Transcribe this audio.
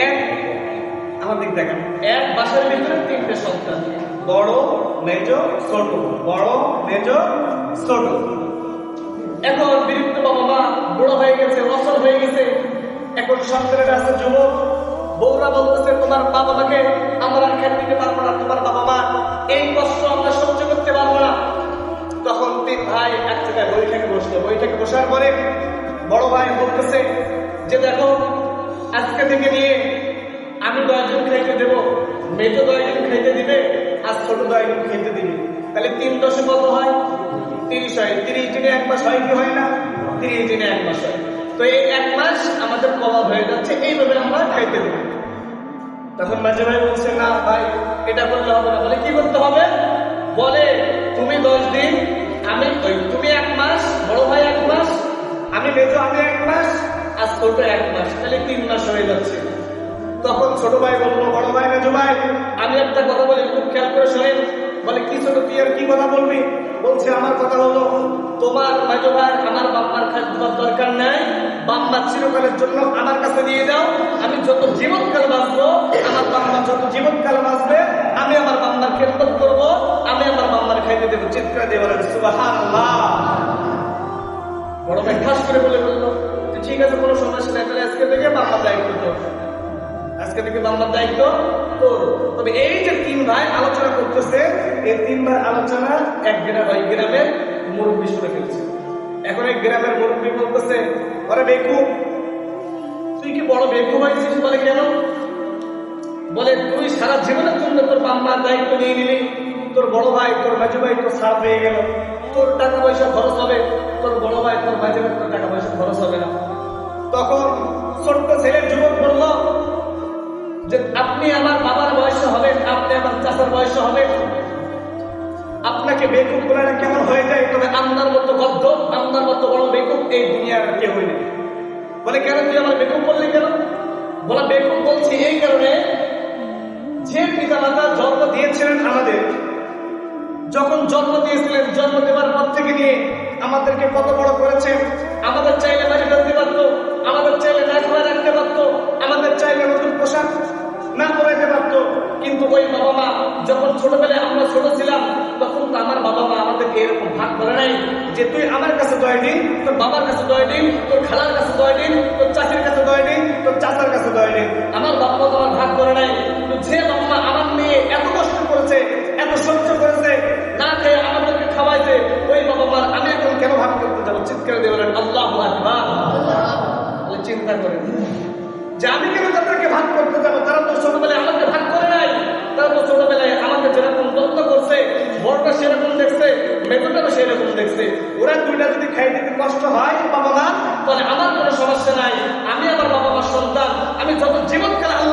এক, আমার দিক দেখেন, এক বাসার ভিতরে তিনটে সন্তান। বড় মেজ ছোট। বড় মেজ ছোট। এখন বিরক্ত বাবা মা, বুড়ো হয়ে গেছে অসল হয়ে গেছে। এখন সন্তানের আছে যুবক, বউরা বলতেছে, তোমার বাবা মাকে আমরা খেতে দিতে পারব না, তোমার বাবা মা এই কষ্ট আমরা সহ্য করতে পারব না। তখন তিন ভাই এক জায়গায় বৈঠকে বসল। বৈঠকে বসার পরে বড় ভাই বলতেছে, যে দেখো আজকে থেকে নিয়ে আমি দশজন খাইতে দেবো, মেজো দশজন খাইতে দিবে আর ছোট দশজন খাইতে দিবে। তাহলে তিন দশে কত হয়? তিরিশ হয়। তিরিশ দিনে এক মাস হয় কি হয় না? তিরিশ দিনে এক মাস হয়। তো এই এক মাস আমাদের কভার হয়ে যাচ্ছে, এইভাবে আমরা খাইতে দেবো। তখন মাঝে ভাই বলছে, না ভাই, এটা করলে হবে না। বলে, কি করতে হবে? বলে, তুমি দশ দিন, আমি তুমি এক মাস, বড় ভাই এক মাস, আমি মেজো, আমি এক মাস, আর ছোট এক তখন ছোট ভাই বলল, বড় ভাই মেজো ভাই আমি একটা কথা বলি, খুব খেয়াল করে শোনেন। বলে, কি ছোট, তুই আর কি কথা বলবি? বলছে, আমার কথা হলো, তোমার মেজো ভাই আমার বাম্মার খাদ্য দরকার নাই। বাম্মা চিরকালের জন্য আমার কাছে দিয়ে দাও। আমি যত জীবনকাল বাঁচবো, আমার বাম্মা যত জীবনকাল বাঁচবে, আমি আমার বাম্মার খেদমত করব, আমি আমার বাম্মার খাইতে দেবো। চিৎকার দিয়ে বলেন বড় ভাই ঠাস করে বলে বলল ঠিক আছে, কোনো সমস্যা নাই, তাহলে আজকে থেকে দায়িত্ব তো আজকে থেকে বাম্মার দায়িত্ব তোর। তবে এই যে তিন ভাই আলোচনা করতেছে, এই তিন ভাই আলোচনা এক গ্রাম ওই গ্রামের মুরব্বী শুনে ফেলছে এখন এই গ্রামের মুরব্বী বলতেছে, আরে বেকু, তুই কি বড় বেকু হয়েছিস বলে কেন? বলে, তুই সারা জীবনের জন্য তোর বাম্মার দায়িত্ব নিয়ে নিলি। তোর বড় ভাই, তোর মাঝু ভাই তোর সাপ হয়ে গেল। তোর টাকা পয়সা খরচ হবে। তোর বড় ভাই, তোর মাঝে ভাই, তোর টাকা পয়সা খরচ হবে না। তখন ছোট্ট ছেলের যুবক বলল যে আপনি আমার বাবার বয়সে হবেন, আপনি আমার চাচার বয়সে হবেন। আপনাকে বেকুব বলে কেমন হয়ে যায়, তবে আমদার মতো গদ্য আমদার মতো বড় বেকুব এই দুনিয়ার কেউ নেই। বলে, কেন তুই আমার বেকুব বললি কেন? বলা, বেকুব বলছি এই কারণে যে পিতা মাতা জন্ম দিয়েছিলেন আমাদের, যখন জন্ম দিয়েছিলেন, জন্ম দেওয়ার পর থেকে নিয়ে আমাদেরকে কত বড় করেছেন আমাদের চাইলে বাড়ি ফেলতে পারতো যখন ছোটবেলায় আমরা ছোট ছিলাম তখন তো আমার বাবা মা আমাদেরকে এরকম ভাগ করে নাই যে তুই আমার কাছে দয় দিন তোর বাবার কাছে দয় দিন তোর খালার কাছে দয় দিন তোর চাষির কাছে দয় দিন তোর চাচার কাছে দয় দিন আমার বাবা মা তোমার ভাগ করে নাই। কিন্তু যে বাবা মা আমার মেয়ে এত কষ্ট করেছে এত সহ্য করেছে না খেয়ে আমাদেরকে খাওয়াইছে ওই বাবা মার আমি এখন কেন ভাগ করতে যাব? চিৎকার দিয়ে বলেন আল্লাহ চিন্তা করেন। দেখছে, ওরা দুইটা যদি খাই দিতে কষ্ট হয়, বাবা মা, তাহলে আমার কোনো সমস্যা নাই। আমি আমার বাবা মার সন্তান। আমি যত জীবনকাল আল্লাহ